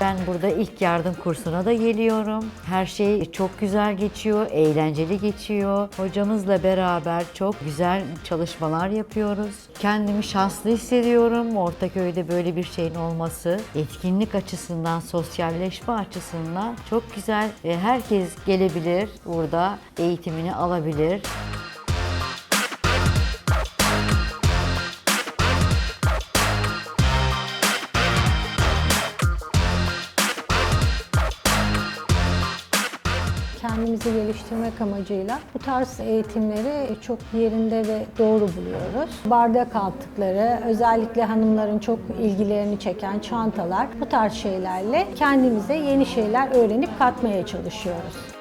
Ben burada ilk yardım kursuna da geliyorum. Her şey çok güzel geçiyor, eğlenceli geçiyor. Hocamızla beraber çok güzel çalışmalar yapıyoruz. Kendimi şanslı hissediyorum. Ortaköy'de böyle bir şeyin olması etkinlik açısından, sosyalleşme açısından çok güzel. Herkes gelebilir, burada eğitimini alabilir. Kendimizi geliştirmek amacıyla bu tarz eğitimleri çok yerinde ve doğru buluyoruz. Bardak altlıkları, özellikle hanımların çok ilgilerini çeken çantalar, bu tarz şeylerle kendimize yeni şeyler öğrenip katmaya çalışıyoruz.